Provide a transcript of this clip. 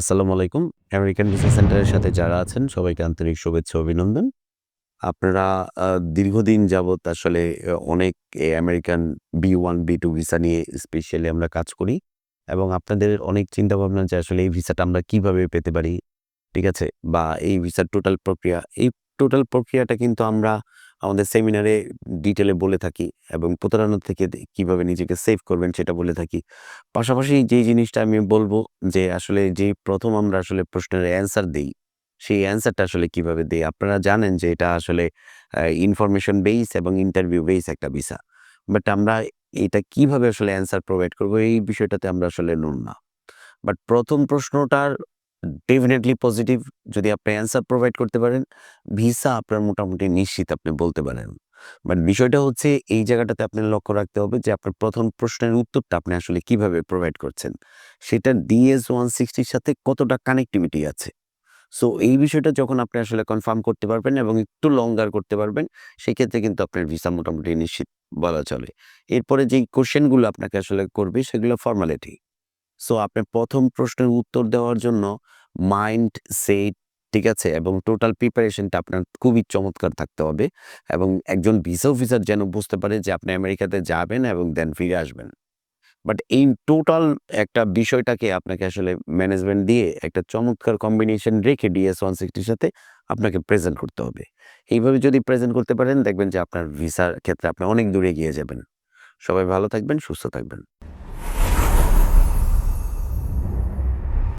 আসসালামু আলাইকুম। American visa সেন্টারের সাথে যারা আছেন সবাইকে আন্তরিক শুভেচ্ছা অভিনন্দন। আপনারা দীর্ঘদিন যাবৎ আসলে অনেক আমেরিকান B1, B2 ভিসা নিয়ে স্পেশালি আমরা কাজ করি এবং আপনাদের অনেক চিন্তা ভাবনা যে আসলে এই ভিসাটা আমরা কীভাবে পেতে পারি, ঠিক আছে? বা এই ভিসার টোটাল প্রক্রিয়া। এই টোটাল প্রক্রিয়াটা কিন্তু আমরা আমাদের সেমিনারে ডিটেলে বলে থাকি এবং প্রতারণা থেকে কীভাবে নিজেকে সেভ করবেন সেটা বলে থাকি। পাশাপাশি যেই জিনিসটা আমি বলব যে, আসলে যেই প্রথম আমরা আসলে প্রশ্নের অ্যান্সার দিই, সেই অ্যান্সারটা আসলে কীভাবে দেই? আপনারা জানেন যে এটা আসলে ইনফরমেশন বেস এবং ইন্টারভিউ বেস একটা ভিসা। বাট আমরা এটা কীভাবে আসলে অ্যান্সার প্রোভাইড করব এই বিষয়টাতে আমরা আসলে নুন না। বাট প্রথম প্রশ্নটার ডেফিনিটলি পজিটিভ যদি আপনি অ্যান্সার প্রোভাইড করতে পারেন, ভিসা আপনার মোটামুটি নিশ্চিত আপনি বলতে পারেন। বাট বিষয়টা হচ্ছে এই জায়গাটাতে আপনার লক্ষ্য রাখতে হবে যে আপনার ১ম প্রশ্নের উত্তরটা আপনি আসলে কীভাবে প্রোভাইড করছেন। সেটা DS-160 র সাথে কতটা কানেক্টিভিটি আছে। সো এই বিষয়টা যখন আপনি আসলে কনফার্ম করতে পারবেন এবং একটু লঙ্গার করতে পারবেন, সেক্ষেত্রে কিন্তু আপনার ভিসা মোটামুটি নিশ্চিত বলা চলে। এরপরে যেই কোয়েশ্চেনগুলো আপনাকে আসলে করবে সেগুলো ফর্মালিটি। সো আপনার প্রথম প্রশ্নের উত্তর দেওয়ার জন্য মাইন্ড সেট, ঠিক আছে? এবং টোটাল প্রিপারেশনটা আপনার খুবই চমৎকার থাকতে হবে এবং একজন ভিসা অফিসার যেন বুঝতে পারে যে আপনি আমেরিকাতে যাবেন এবং দেন ফিরে আসবেন। বাট এই টোটাল একটা বিষয়টাকে আপনাকে আসলে ম্যানেজমেন্ট দিয়ে একটা চমৎকার কম্বিনেশন রেখে DS-160 র সাথে আপনাকে প্রেজেন্ট করতে হবে। এইভাবে যদি প্রেজেন্ট করতে পারেন দেখবেন যে আপনার ভিসার ক্ষেত্রে আপনি অনেক দূর এগিয়ে যাবেন। সবাই ভালো থাকবেন, সুস্থ থাকবেন।